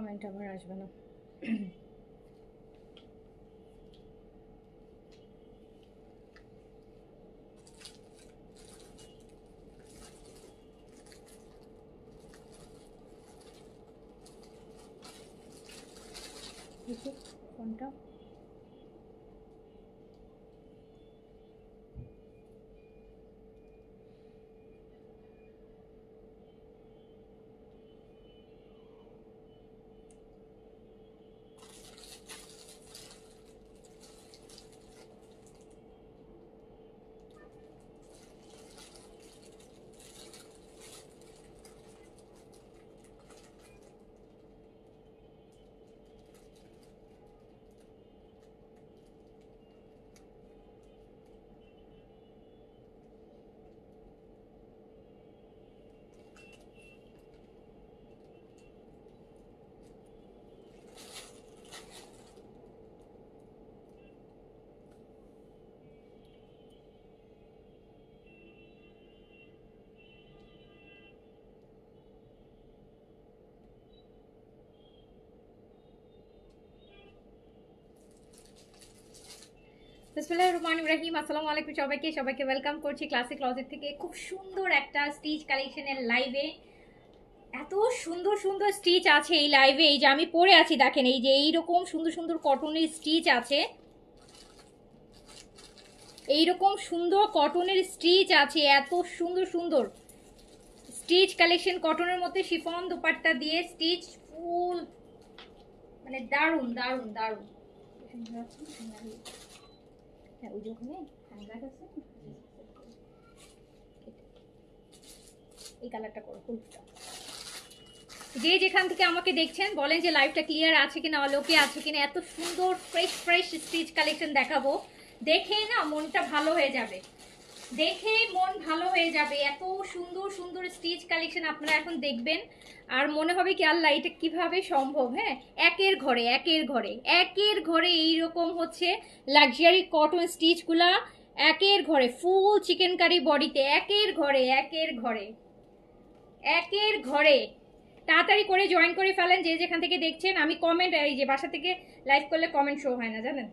Comment আমার আসবে না দেখি কোনটা বিসমিল্লাহ রহমান ইব্রাহিম আসসালামু আলাইকুম সবাইকে। সবাইকে ওয়েলকাম করছি ক্লাসিক ক্লজেট থেকে। খুব সুন্দর একটা স্টিচ কালেকশনের লাইভে এত সুন্দর সুন্দর স্টিচ আছে এই লাইভে এই যে আমি পরে আছি, দেখেন, এই যে এইরকম সুন্দর সুন্দর কটনের স্টিচ আছে। এইরকম সুন্দর কটনের স্টিচ আছে। এত সুন্দর সুন্দর। স্টিচ কালেকশন কটনের মধ্যে শিফন দুপাট্টা দিয়ে স্টিচ ফুল মানে দারুণ দারুণ দারুণ। হ্যাঁ ওই যে ওখানে আছে এই কালারটা করো যে যেখান থেকে আমাকে দেখছেন, বলেন যে লাইভটা ক্লিয়ার আছে কিনা লোকে আছে কিনা, এত সুন্দর ফ্রেশ ফ্রেশ স্টিচ কালেকশন দেখাবো। দেখে না মনটা ভালো হয়ে যাবে। দেখে মন ভালো হয়ে যাবে। এত সুন্দর সুন্দর স্টিচ কালেকশন আপনারা এখন দেখবেন। আর মনে হবে কি, আল্লাহ, এটা কীভাবে সম্ভব হ্যাঁ? একের ঘরে একের ঘরে একের ঘরে এইরকম হচ্ছে লাক্সারি কটন স্টিচগুলা একের ঘরে ফুল চিকেন কারি বডিতে, একের ঘরে একের ঘরে একের ঘরে। তাড়াতাড়ি করে জয়েন করে ফেলেন যে যেখান থেকে দেখছেন। আমি কমেন্ট এই যে বাসা থেকে লাইভ করলে কমেন্ট শো হয় না, জানেন?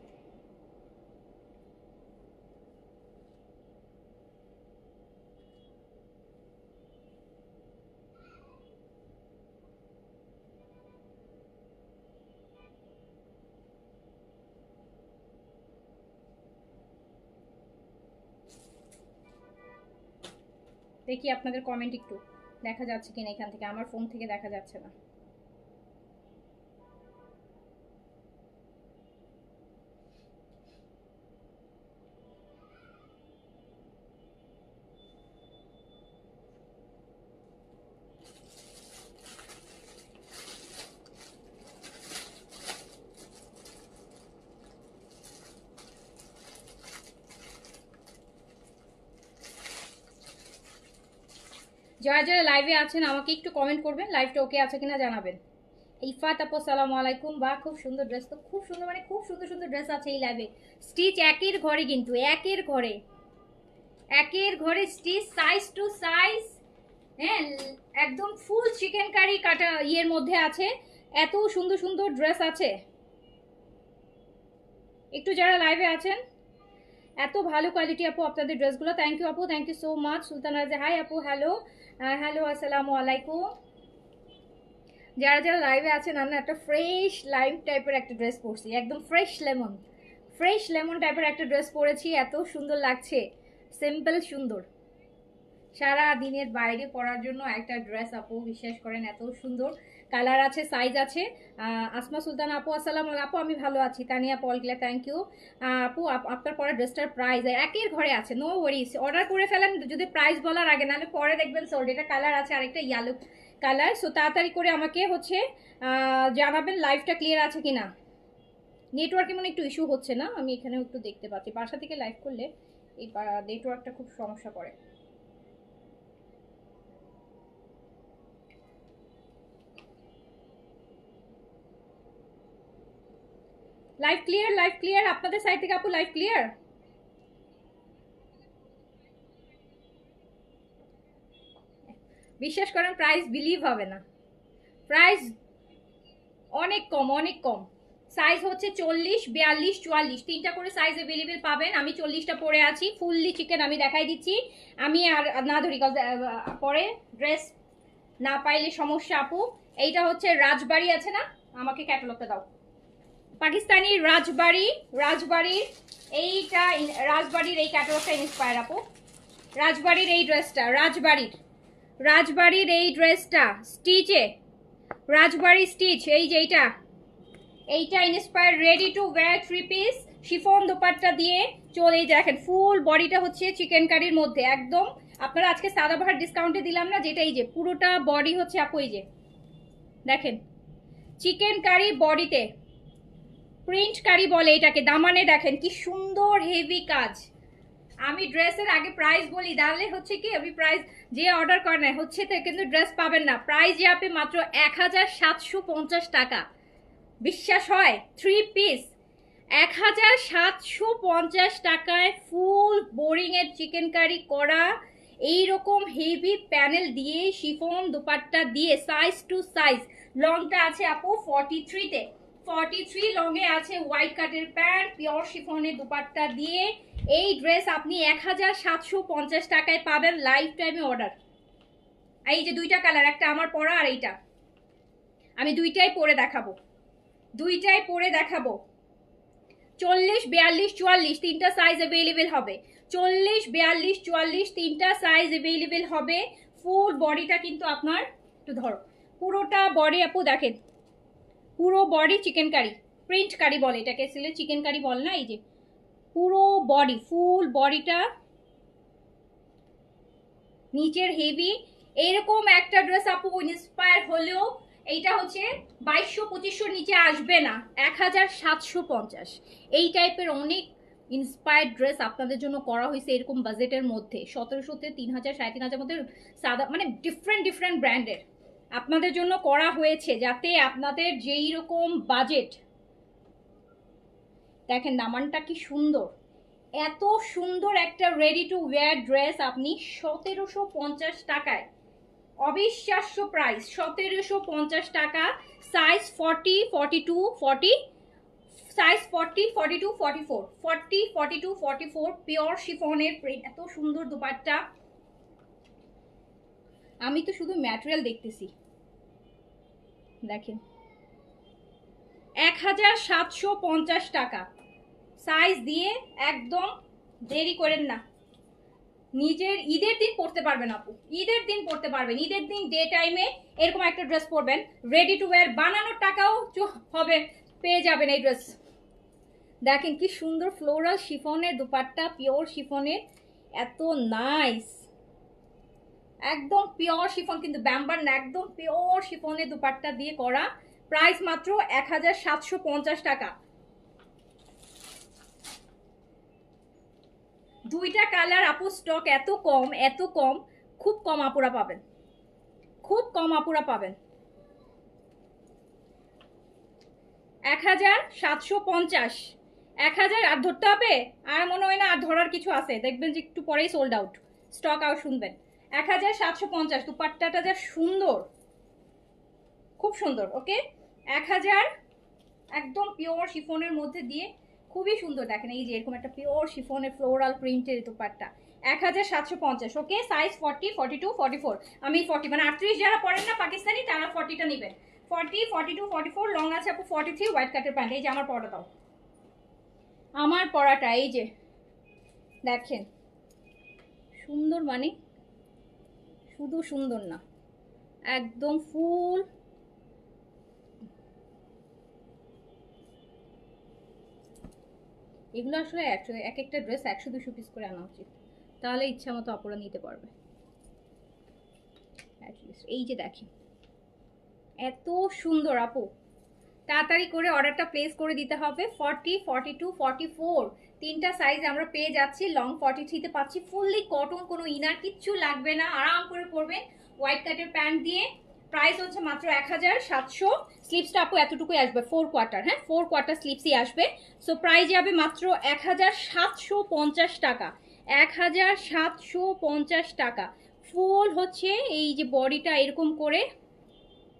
দেখি আপনাদের কমেন্ট একটু। দেখা যাচ্ছে কিনা এখান থেকে। আমার ফোন থেকে দেখা যাচ্ছে না। যারা যারা লাইভে আছেন, আমাকে একটু কমেন্ট করবেন লাইভটা ওকে আছে কিনা জানাবেন। ইফাত আপু সালাম আলাইকুম। বা খুব সুন্দর ড্রেস তো, খুব সুন্দর মানে খুব সুন্দর সুন্দর ড্রেস আছে এই লাইভে স্টিচ একের ঘরে কিন্তু, একের ঘরে। একের ঘরে স্টিচ সাইজ টু সাইজ হ্যাঁ একদম ফুল চিকেন কারি কাটা ইয়ের মধ্যে আছে। এত সুন্দর সুন্দর ড্রেস আছে। একটু যারা লাইভে আছেন, এত ভালো কোয়ালিটি আপু আপনাদের ড্রেসগুলো থ্যাংক ইউ আপু thank you so much Sultan Raja hi আপু হ্যালো হ্যালো, আসসালামু আলাইকুম। যারা যারা লাইভে আছেন, আমি একটা ফ্রেশ লাইম টাইপের একটা ড্রেস পরছি, একদম ফ্রেশ লেমন ফ্রেশ লেমন টাইপের একটা ড্রেস পরেছি, এত সুন্দর লাগছে সিম্পল সুন্দর। সারা দিনের বাইরে পরার জন্য একটা ড্রেস আপু, বিশ্বাস করেন, এত সুন্দর। কালার আছে সাইজ আছে। আসমা সুলতান, আপু, আসসালাম আপু, আমি ভালো আছি। তানিয়া পলগিলা থ্যাংক ইউ আপু, আপ- আপনার পরে ড্রেসটার প্রাইস একের ঘরে আছে নো ওয়ারিস অর্ডার করে ফেলেন, যদি প্রাইস বলার আগে, নাহলে পরে দেখবেন সোল্ড এটা কালার আছে, আরেকটা ইয়েলো কালার সো তাড়াতাড়ি করে আমাকে হচ্ছে জানাবেন লাইভটা ক্লিয়ার আছে কি না নেটওয়ার্কে মনে একটু ইস্যু হচ্ছে না? আমি এখানেও একটু দেখতে পাচ্ছি। বাসা থেকে লাইভ করলে এই নেটওয়ার্কটা খুব সমস্যা করে। লাইভ ক্লিয়ার লাইভ ক্লিয়ার আপনাদের সাইড থেকে আপু লাইভ ক্লিয়ার বিশ্বাস করেন প্রাইস বিলিভ হবে না। প্রাইস অনেক কম অনেক কম। সাইজ হচ্ছে চল্লিশ, বিয়াল্লিশ, চুয়াল্লিশ। তিনটা করে সাইজ অ্যাভেলেবেল পাবেন। আমি চল্লিশটা পরে আছি ফুললি চিকেন আমি দেখাই দিচ্ছি। আমি আর না ধরি পরে ড্রেস না পাইলে সমস্যা আপু। এইটা হচ্ছে রাজবাড়ি আছে না? আমাকে ক্যাটালগটা দাও। পাকিস্তানি রাজবাড়ি রাজবাড়ির এইটা রাজবাড়ির এই ক্যাটালগটা ইন্সপায়ার আপু। রাজবাড়ির এই ড্রেসটা রাজবাড়ির। রাজবাড়ির এই ড্রেসটা স্টিচে রাজবাড়ি স্টিচ এই যে এইটা। এইটা inspire ready to wear three piece chiffon dupatta দিয়ে চলে দেখেন ফুল বডিটা হচ্ছে চিকেন কারির মধ্যে, একদম। আপনারা আজকে সাদা সাদাবাহার ডিসকাউন্টে দিলাম না, যেটা এই যে, পুরোটা বডি হচ্ছে আপু এই যে। দেখেন চিকেন কারি বডিতে প্রিন্ট কারি বলে এটাকে। দামানে দেখেন, কি সুন্দর হেভি কাজ। আমি ড্রেসের আগে প্রাইস বলি, তাহলে হচ্ছে কি, আমি প্রাইস যে অর্ডার করেন হচ্ছে তো কিন্তু ড্রেস পাবেন না। প্রাইস আপনি মাত্র এক হাজার সাতশো পঞ্চাশ টাকা। বিশ্বাস হয় থ্রি পিস এক হাজার সাতশো পঞ্চাশ টাকায় ফুল বোরিংয়ের চিকেন কারি করা এই রকম হেভি প্যানেল দিয়ে শিফন দুপাট্টা দিয়ে সাইজ টু সাইজ লংটা আছে আপু ফর্টি থ্রিতে ফর্টি থ্রি লংয়ে আছে হোয়াইট কাটের প্যান্ট পিওর শিফনের দুপাট্টা দিয়ে। এই ড্রেস আপনি এক হাজার সাতশো পঞ্চাশ টাকায় পাবেন লাইফ টাইমে অর্ডার এই যে দুইটা কালার একটা আমার পরা আর এইটা। আমি দুইটাই পরে দেখাবো। দুইটাই পরে দেখাবো। চল্লিশ, বিয়াল্লিশ, চুয়াল্লিশ, তিনটা সাইজ অ্যাভেলেবেল হবে। চল্লিশ, বিয়াল্লিশ, চুয়াল্লিশ, তিনটা সাইজ অ্যাভেলেবেল হবে। ফুল বডিটা কিন্তু আপনার, একটু ধরো। পুরোটা বডি আপু দেখেন পুরো বডি চিকেন কারি প্রিন্ট কারি বলে এটাকে। আসলে চিকেন কারি বল না, এই যে। পুরো বডি ফুল বডিটা নিচের হেভি এরকম একটা ড্রেস আপু ইন্সপায়ার হলেও এইটা হচ্ছে বাইশশো, পঁচিশশোর নিচে আসবে না এক হাজার সাতশো পঞ্চাশ। এই টাইপের অনেক ইন্সপায়ার্ড ড্রেস আপনাদের জন্য করা হয়েছে এরকম বাজেটের মধ্যে। সতেরোশোতে তিন হাজার সাড়ে তিন হাজার মধ্যে সাদা মানে ডিফারেন্ট ডিফারেন্ট ব্র্যান্ডের আপনাদের জন্য করা হয়েছে যাতে আপনাদের যেই রকম বাজেট দেখেন নামানটা কি সুন্দর। এত সুন্দর একটা রেডি টু ওয়্যার ড্রেস আপনি সতেরোশো পঞ্চাশ টাকায়, অবিশ্বাস্য প্রাইস সতেরোশো পঞ্চাশ টাকা size forty forty two forty size forty forty two forty four forty forty two forty four pure শিফনের প্রিন্ট এত সুন্দর দুপাট্টা। আমি তো শুধু ম্যাটেরিয়াল দেখতেছি। দেখেন। এক হাজার সাতশো পঞ্চাশ টাকা। সাইজ দিয়ে একদম দেরি করেন না। নিজের ঈদের দিন পড়তে পারবেন আপু। ঈদের দিন পড়তে পারবেন। ঈদের দিন ডে টাইমে এরকম একটা ড্রেস পরবেন রেডি টু ওয়্যার বানানোর টাকাও হবে, পেয়ে যাবেন এই ড্রেস দেখেন কি সুন্দর ফ্লোরাল শিফনের দুপাট্টা পিওর শিফনের। এত নাইস একদম পিওর শিফন কিন্তু ব্যাম্বার না, একদম পিওর শিফনে দুপাট্টা দিয়ে করা। প্রাইস মাত্র এক হাজার সাতশো পঞ্চাশ টাকা। দুইটা কালার আপু স্টক এত কম এত কম, খুব কম আপুরা পাবেন। খুব কম আপুরা পাবেন। এক হাজার সাতশো পঞ্চাশ। এক হাজার আর ধরতে হবে? আর মনে হয় না আর ধরার কিছু আছে। দেখবেন যে একটু পরেই সোল্ড আউট স্টক আউট শুনবেন। এক হাজার সাতশো পঞ্চাশ, দুপাট্টাটা যা সুন্দর। খুব সুন্দর, ওকে? এক হাজার একদম পিওর শিফনের মধ্যে দিয়ে খুবই সুন্দর, দেখেন এই যে এরকম একটা পিওর শিফনের ফ্লোরাল প্রিন্টের দুপাট্টা। এক হাজার সাতশো পঞ্চাশ, okay? Size forty forty two forty four আমি ফর্টি মানে আটত্রিশ যারা পড়েন না পাকিস্তানি, তারা ফর্টিটা নেবেন। Forty forty two forty four long আছে আপু ফর্টি থ্রি হোয়াইট কাটের প্যান্ট এই যে আমার পড়া দাও। আমার পড়াটা এই যে, দেখেন। সুন্দর মানে শুধু সুন্দর না। একদম ফুল। এগুলো আসলে একশো এক একটা ড্রেস একশো দুশো পিস করে আনা উচিত। তাহলে ইচ্ছা মতো অপরা নিতে পারবে। এই যে দেখেন। এত সুন্দর আপু। তাড়াতাড়ি করে অর্ডারটা প্লেস করে দিতে হবে। Forty forty two forty four তিনটা সাইজ আমরা পেয়ে যাচ্ছি লং ফর্টি থ্রিতে পাচ্ছি ফুললি কটন কোনো ইনার কিচ্ছু লাগবে না, আরাম করে পরবেন হোয়াইট কাটের প্যান্ট দিয়ে। প্রাইস হচ্ছে মাত্র এক হাজার সাতশো স্লিপসটা আপু এতটুকুই আসবে ফোর কোয়ার্টার হ্যাঁ? ফোর কোয়ার্টার স্লিপসই আসবে। সো প্রাইস যাবে মাত্র এক হাজার সাতশো পঞ্চাশ টাকা। এক হাজার সাতশো পঞ্চাশ টাকা। ফুল হচ্ছে এই যে বডিটা এরকম করে।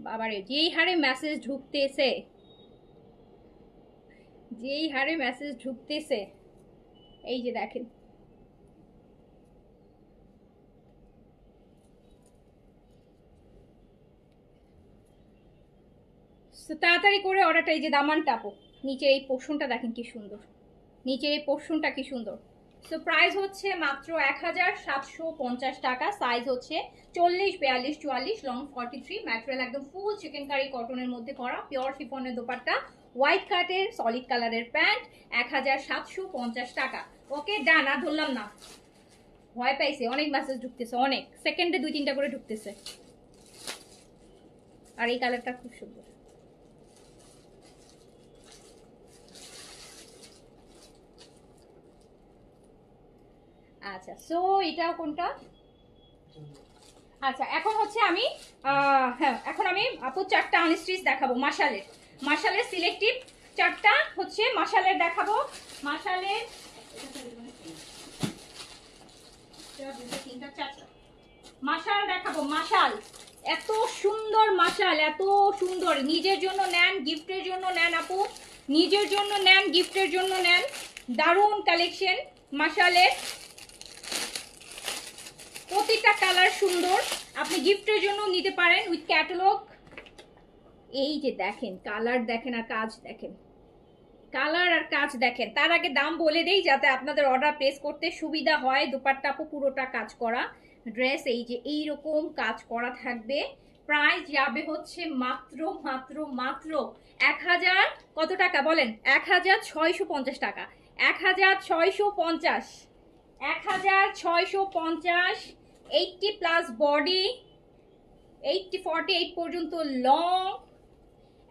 বাবারে, যেই হারে মেসেজ ঢুকতেছে, যেই হারে মেসেজ ঢুকতেছে। এই যে দেখেন। তাড়াতাড়ি করে অর্ডারটা, এই যে দামানটা টাপো নিচের এই পোর্শনটা দেখেন কি সুন্দর। নিচের এই পোর্শনটা কি সুন্দর। সো প্রাইস হচ্ছে মাত্র এক হাজার সাতশো পঞ্চাশ টাকা সাইজ হচ্ছে চল্লিশ, বিয়াল্লিশ, চুয়াল্লিশ লং ফর্টি থ্রি ম্যাটেরিয়াল একদম ফুল চিকেন কারি কটনের মধ্যে করা পিওর শিফনের দোপাট্টা হোয়াইট কাটের সলিড কালারের প্যান্ট, এক হাজার সাতশো পঞ্চাশ টাকা। ওকে, ডান, আর ধরলাম না। ভয় পাইছে, অনেক মেসেজ ঢুকতেছে, অনেক। সেকেন্ডে দুই, তিনটা করে ঢুকতেছে। আর এই কালারটা খুব সুন্দর। আচ্ছা সো এটা কোনটা? আচ্ছা এখন হচ্ছে আমি হ্যাঁ এখন আমি আপু চারটা আনস্ট্রিচ দেখাবো মাসালের মাসালের সিলেক্টিভ চারটা হচ্ছে মাসালের দেখাবো। মাসালের মাশাল দেখাবো মাশাল এত সুন্দর মাশাল এত সুন্দর। নিজের জন্য নেন, গিফটের জন্য নেন আপু। নিজের জন্য নেন, গিফটের জন্য নেন। দারুণ কালেকশন মাশালের প্রতিটা কালার সুন্দর। আপনি গিফটের জন্য নিতে পারেন উইথ ক্যাটালগ এই যে দেখেন কালার দেখেন আর কাজ দেখেন। কালার আর কাজ দেখেন। তার আগে দাম বলে দেই যাতে আপনাদের অর্ডার প্লেস করতে সুবিধা হয়। দুপাট্টা আপু পুরোটা কাজ করা। ড্রেস এই যে এই রকম কাজ করা থাকবে। প্রাইস যাবে হচ্ছে মাত্র মাত্র মাত্র এক হাজার কত টাকা বলেন? এক হাজার ছয়শো পঞ্চাশ টাকা। এক হাজার ছয়শো পঞ্চাশ। এক হাজার ছয়শো পঞ্চাশ। Eighty plus body eighty forty eight পর্যন্ত লং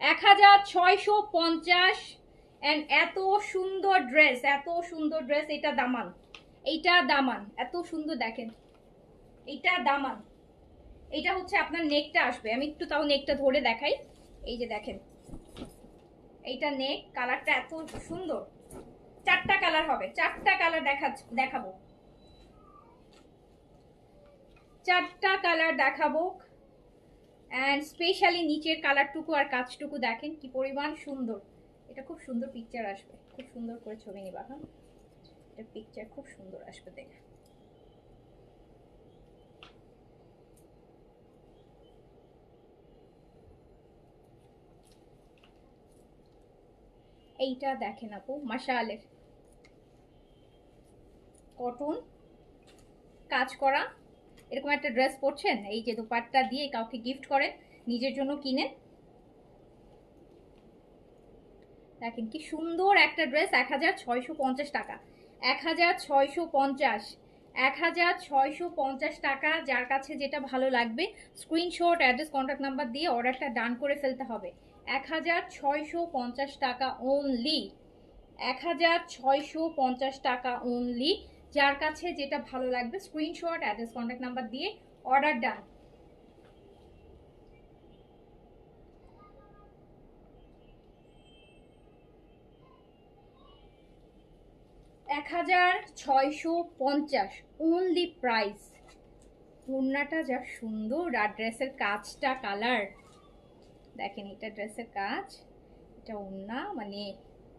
এক হাজার ছয়শো পঞ্চাশ অ্যান্ড এত সুন্দর ড্রেস এত সুন্দর ড্রেস এটা দামান এইটা দামান এত সুন্দর দেখেন। এইটা দামান এটা হচ্ছে আপনার নেকটা আসবে। আমি একটু তাও নেকটা ধরে দেখাই। এই যে দেখেন। এইটা নেক কালারটা এত সুন্দর। চারটা কালার হবে। চারটা কালার দেখা দেখাবো। চারটা কালার দেখাবো। অ্যান্ড স্পেশালি নিচের কালারটুকু আর কাজটুকু দেখেন কি পরিমাণ সুন্দর। এটা খুব সুন্দর পিকচার আসবে। খুব সুন্দর করে ছবি নিবা হ্যাঁ? এটা পিকচার খুব সুন্দর আসবে দেখে। এইটা দেখেন আপু মাশালের কটন কাজ করা। এরকম একটা ড্রেস পরছেন, এই যে দুপাট্টা দিয়ে কাউকে গিফট করেন, নিজের জন্য কিনেন। দেখেন কি সুন্দর একটা ড্রেস, এক হাজার ছয়শো পঞ্চাশ টাকা। এক হাজার ছয়শো পঞ্চাশ, এক হাজার ছয়শো পঞ্চাশ টাকা, যার কাছে যেটা ভালো লাগবে স্ক্রিনশট অ্যাড্রেস কন্ট্যাক্ট নাম্বার দিয়ে অর্ডারটা ডান করে ফেলতে হবে। এক হাজার ছয়শো পঞ্চাশ টাকা ওনলি এক হাজার ছয়শো পঞ্চাশ টাকা ওনলি যার কাছে যেটা ভালো লাগবে স্ক্রিনশট অ্যাড্রেস কন্ট্যাক্ট নাম্বার দিয়ে অর্ডার ডান এক হাজার ছয়শো পঞ্চাশ ওনলি প্রাইস। ওড়নাটা যা সুন্দর, আর ড্রেসের কাজটা, কালার। দেখেন, এটা ড্রেসের কাজ, এটা ওড়না মানে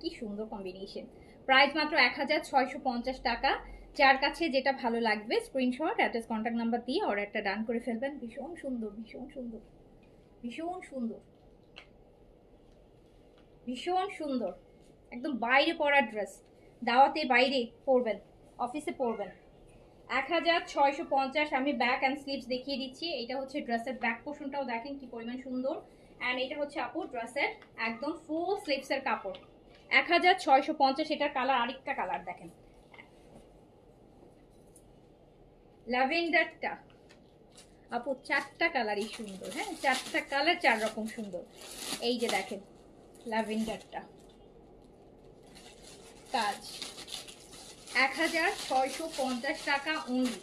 কি সুন্দর কম্বিনেশন প্রাইস মাত্র এক হাজার ছয়শো পঞ্চাশ টাকা। যার কাছে যেটা ভালো লাগবে স্ক্রিনশট অ্যাড্রেস কন্ট্যাক্ট নাম্বার দিয়ে অর্ডারটা ডান করে ফেলবেন। ভীষণ সুন্দর ভীষণ সুন্দর ভীষণ সুন্দর ভীষণ সুন্দর। একদম বাইরে পরা ড্রেস দাওয়াতে বাইরে পরবেন অফিসে পরবেন। এক হাজার ছয়শো পঞ্চাশ, আমি ব্যাক অ্যান্ড স্লিভস দেখিয়ে দিচ্ছি। এটা হচ্ছে ড্রেসের ব্যাক পোর্শনটাও দেখেন কি পরিমাণ সুন্দর। অ্যান্ড এটা হচ্ছে আপু ড্রেসের একদম ফুল স্লিভসের কাপড়। এক হাজার ছয়শো পঞ্চাশ, এটার কালার আরেকটা কালার দেখেন। ল্যাভেন্ডারটা। আপু, চারটা কালারই সুন্দর হ্যাঁ? চারটা কালার চার রকম সুন্দর। এই যে দেখেন, ল্যাভেন্ডারটা। কাজ। এক হাজার ছয়শো পঞ্চাশ টাকা অনলি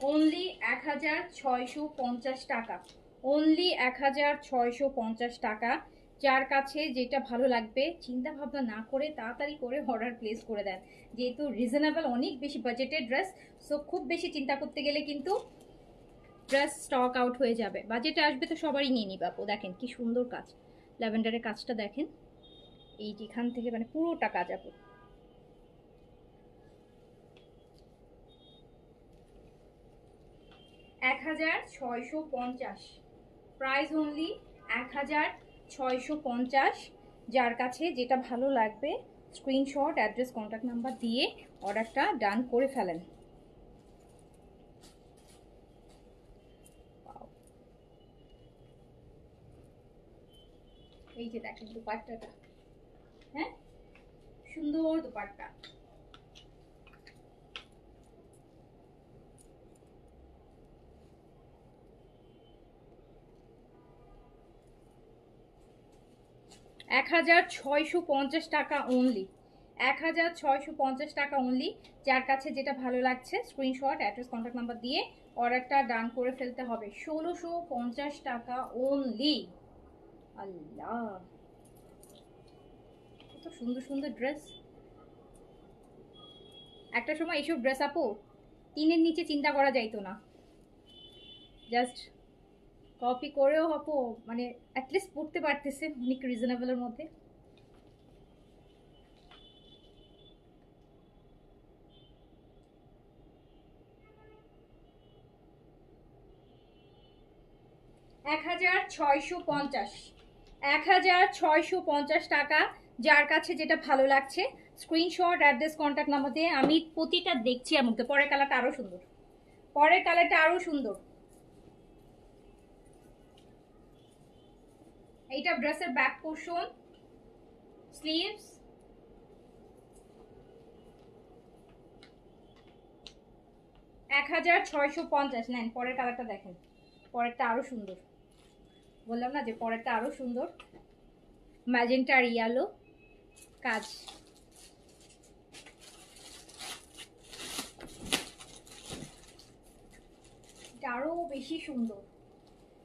অনলি এক হাজার ছয়শো পঞ্চাশ টাকা। অনলি এক হাজার ছয়শো পঞ্চাশ টাকা যার কাছে যেটা ভালো লাগবে চিন্তা ভাবনা না করে তাড়াতাড়ি করে অর্ডার প্লেস করে দেন। যেহেতু রিজনেবল অনেক বেশি বাজেটের ড্রেস সো খুব বেশি চিন্তা করতে গেলে কিন্তু ড্রেস স্টক আউট হয়ে যাবে। বাজেটে আসবে তো সবারই নিয়ে নিবে। আপু, দেখেন কি সুন্দর কাজ। ল্যাভেন্ডারের কাজটা দেখেন। এই যেখান থেকে মানে পুরোটা কাজ আপু। এক হাজার ছয়শো পঞ্চাশ। প্রাইস অনলি এক হাজার ছয়শো পঞ্চাশ, যার কাছে যেটা ভালো লাগবে স্ক্রিনশট অ্যাড্রেস কন্ট্যাক্ট নাম্বার দিয়ে অর্ডারটা ডান করে ফেলেন। এই যে দেখেন দুপাট্টাটা হ্যাঁ? সুন্দর দুপাট্টা। এক হাজার ছয়শো পঞ্চাশ টাকা অনলি এক হাজার ছয়শো পঞ্চাশ টাকা অনলি যার কাছে যেটা ভালো লাগছে স্ক্রিনশট অ্যাড্রেস কন্ট্যাক্ট নাম্বার দিয়ে অর্ডারটা ডান করে ফেলতে হবে। ষোলোশো পঞ্চাশ টাকা অনলি আল্লাহ! কত সুন্দর সুন্দর ড্রেস একটা সময় এইসব ড্রেস আপো তিনের নিচে চিন্তা করা যাইতো না। জাস্ট কপি করেও আপু মানে অ্যাটলিস্ট পড়তে পারতেছে অনেক রিজনেবলের মধ্যে। এক হাজার ছয়শো পঞ্চাশ। এক হাজার ছয়শো পঞ্চাশ টাকা যার কাছে যেটা ভালো লাগছে স্ক্রিনশট অ্যাড্রেস কন্ট্যাক্ট নাম্বার দিয়ে আমি প্রতিটা দেখছি মধ্যে। পরের কালারটা আরও সুন্দর। পরের কালারটা আরও সুন্দর। এইটা ড্রেসের ব্যাক পোর্শন স্লিভস এক হাজার ছয়শো পঞ্চাশ। নেন, পরের কালারটা দেখেন। পরেরটা আরও সুন্দর। বললাম না যে পরেরটা আরও সুন্দর। ম্যাজেন্টা আর ইয়ালো কাজ আরও বেশি সুন্দর।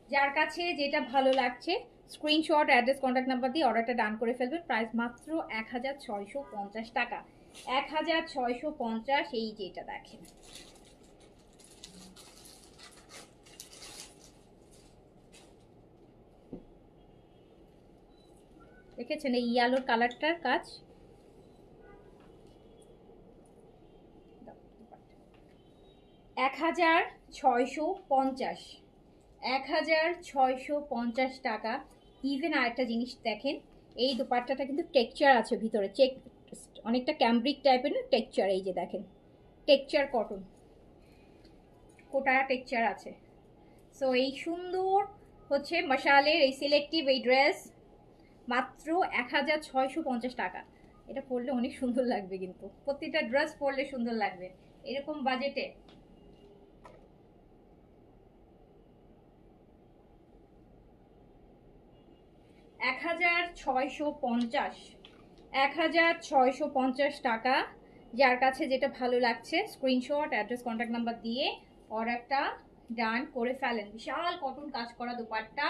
যার কাছে যেটা ভালো লাগছে স্ক্রিনশট, অ্যাড্রেস কন্ট্যাক্ট নাম্বার দিয়ে অর্ডারটা ডান করে ফেলবেন। প্রাইস মাত্র এক হাজার ছয়শো পঞ্চাশ টাকা। এক হাজার ছয়শো পঞ্চাশ, এই যেটা দেখেন। দেখেছেন এই ইয়ালোর কালারটার কাজ? এক হাজার ছয়শো পঞ্চাশ। এক হাজার ছয়শো পঞ্চাশ টাকা ইভেন আরেকটা জিনিস দেখেন, এই দোপাট্টাটা কিন্তু টেক্সচার আছে ভিতরে। চেক অনেকটা ক্যাম্ব্রিক টাইপের না টেক্সচার এই যে দেখেন। টেক্সচার কটন কোটা টেক্সচার আছে। সো এই সুন্দর হচ্ছে মশালের এই সিলেক্টিভ এই ড্রেস মাত্র এক হাজার ছয়শো পঞ্চাশ টাকা। এটা পরলে অনেক সুন্দর লাগবে কিন্তু। প্রতিটা ড্রেস পরলে সুন্দর লাগবে। এরকম বাজেটে এক হাজার ছয়শো পঞ্চাশ। এক হাজার ছয়শো পঞ্চাশ টাকা। যার কাছে যেটা ভালো লাগছে স্ক্রিনশট অ্যাড্রেস কন্ট্যাক্ট নাম্বার দিয়ে অর্ডারটা ডান করে ফেলেন। বিশাল কটন কাজ করা dupatta.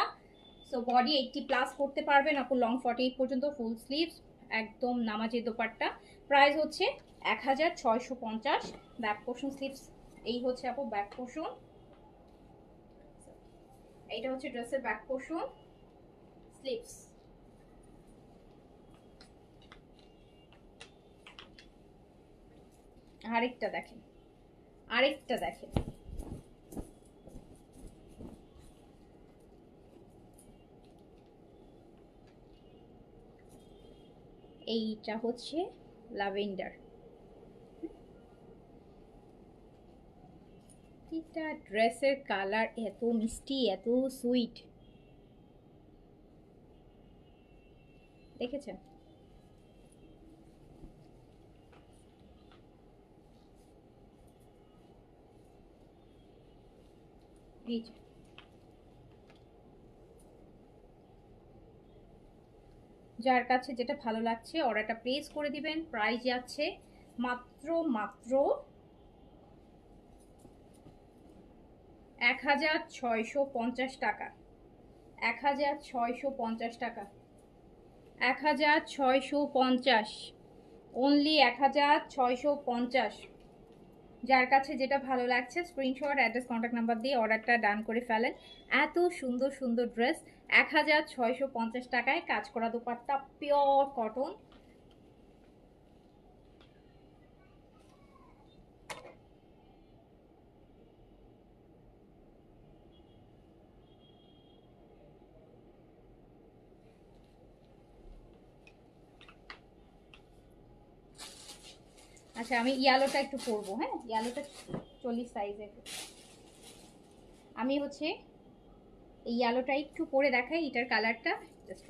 So body eighty plus করতে পারবেন আপু লং ফর্টি এইট পর্যন্ত ফুল স্লিভস একদম নামাজের দোপাট্টা। প্রাইস হচ্ছে এক হাজার ছয়শো পঞ্চাশ। ব্যাক পোর্শন স্লিভস এই হচ্ছে আপু ব্যাক পোর্শন এইটা হচ্ছে ড্রেসের ব্যাক পোর্শন স্লিভস আরেকটা দেখেন। আরেকটা দেখেন। এইটা হচ্ছে লাভেন্ডার এটা ড্রেসের কালার এত মিষ্টি, এত সুইট। দেখেছেন? এই যার কাছে যেটা ভালো লাগছে অর্ডারটা প্লেস করে দিবেন প্রাইস যাচ্ছে মাত্র মাত্র এক হাজার ছয়শো পঞ্চাশ টাকা। এক হাজার ছয়শো পঞ্চাশ টাকা। এক হাজার ছয়শো পঞ্চাশ। অনলি এক হাজার ছয়শো পঞ্চাশ। যার কাছে যেটা ভালো লাগছে স্ক্রিনশট অ্যাড্রেস কন্ট্যাক্ট নাম্বার দিয়ে অর্ডারটা ডান করে ফেলেন। এত সুন্দর সুন্দর ড্রেস এক হাজার ছয়শো পঞ্চাশ টাকায় কাজ করা দোপাট্টা পিওর কটন আচ্ছা আমি ইয়ালোটা একটু পরবো হ্যাঁ? ইয়ালোটা চল্লিশ সাইজের আমি হচ্ছে এই ইয়ালোটা একটু পরে দেখাই, এটার কালারটা জাস্ট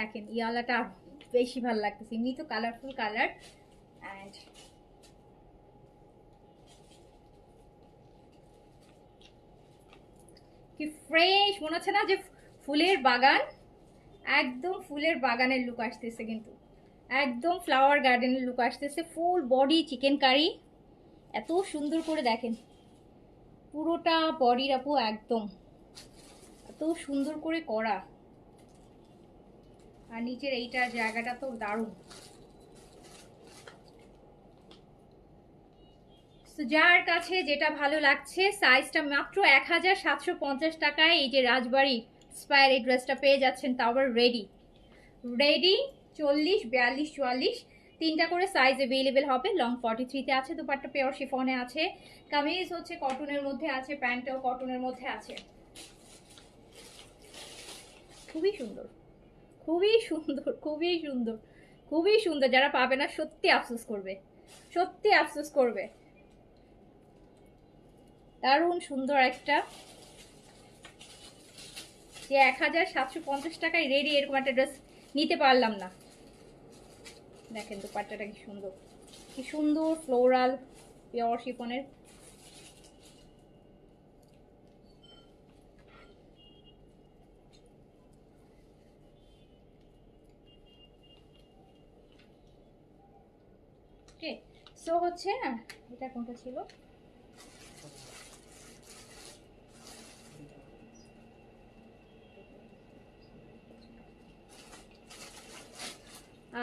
দেখেন, ইয়ালাটা বেশি ভালো লাগতেছে। এমনি তো কালারফুল কালার অ্যান্ড কি ফ্রেশ মনে হচ্ছে না যে ফুলের বাগান? একদম ফুলের বাগানের লুক আসতেছে কিন্তু। একদম ফ্লাওয়ার গার্ডেনের লুক আসতেছে। ফুল বডি চিকেন কারি এত সুন্দর করে দেখেন। পুরোটা বডির আপু একদম। এত সুন্দর করে করা। আর নিচের এইটা জায়গাটা তো দারুণ। যার কাছে যেটা ভালো লাগছে সাইজটা মাত্র এক হাজার সাতশো পঞ্চাশ টাকায় এই যে রাজবাড়ির স্পায়ার এই ড্রেসটা পেয়ে যাচ্ছেন, তাও আবার রেডি রেডি চল্লিশ, বিয়াল্লিশ, চুয়াল্লিশ, তিনটা করে সাইজ অ্যাভেলেবেল হবে। লং ফর্টি থ্রিতে আছে, দুপাট্টা পেয়ার শিফনে আছে। কামিজ হচ্ছে কটনের মধ্যে আছে প্যান্টটাও কটনের মধ্যে আছে। খুবই সুন্দর। খুবই সুন্দর খুবই সুন্দর খুবই সুন্দর। যারা পাবে না, সত্যি আফসোস করবে, সত্যি আফসোস করবে। দারুণ সুন্দর একটা যে এক হাজার সাতশো পঞ্চাশ টাকায় রেডি এরকম একটা ড্রেস নিতে পারলাম না। দেখেন দুপাট্টাটা কি সুন্দর কি সুন্দর ফ্লোরাল পিওর শিফনের ওকে সো হচ্ছে না এটা কোনটা ছিল?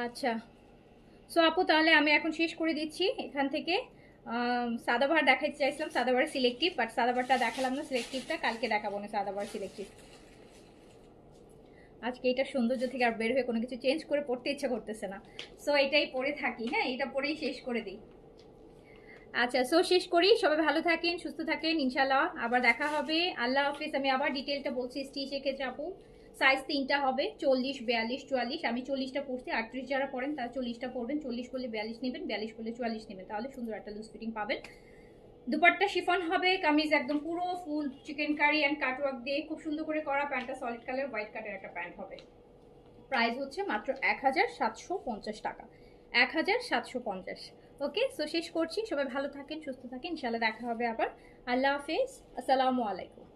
আচ্ছা। সো আপু তাহলে আমি এখন শেষ করে দিচ্ছি এখান থেকে। আম, সাদাবাহার দেখাইতে চাইছিলাম সাদাবাহার সিলেক্টিভ বাট সাদাবারটা দেখালাম না সিলেক্টিভটা কালকে দেখাবো না সাদাবাহার সিলেক্টিভ আজকে এটা সৌন্দর্য থেকে আর বের হয়ে কোনো কিছু চেঞ্জ করে পড়তে ইচ্ছা করতেছে না। সো এটাই পরে থাকি হ্যাঁ এটা পরেই শেষ করে দিই। আচ্ছা সো শেষ করি। সবাই ভালো থাকেন, সুস্থ থাকেন ইনশাল্লাহ আবার দেখা হবে। আল্লাহ হাফিজ। আমি আবার ডিটেলটা বলছি স্টিচের ক্ষেত্রে আপু। সাইজ তিনটা হবে, চল্লিশ, বিয়াল্লিশ, চুয়াল্লিশ। আমি চল্লিশটা পড়ছি। আটত্রিশ যারা পড়েন, তারা চল্লিশটা পড়বেন। চল্লিশ করলে বিয়াল্লিশ নেবেন, বিয়াল্লিশ করলে চুয়াল্লিশ নেবেন। তাহলে সুন্দর একটা লুজ ফিটিং পাবেন। দুপাট্টা শিফন হবে, কামিজ একদম পুরো full chikankari and cutwork দিয়ে। খুব সুন্দর করে করা প্যান্টটা সলিড কালার হোয়াইট কাটের একটা প্যান্ট হবে। প্রাইস হচ্ছে মাত্র এক হাজার সাতশো পঞ্চাশ টাকা। এক হাজার সাতশো পঞ্চাশ। ওকে সো শেষ করছি। সবাই ভালো থাকেন, সুস্থ থাকেন। ইনশাল্লাহ দেখা হবে আবার। আল্লাহ হাফেজ। আসসালামু আলাইকুম।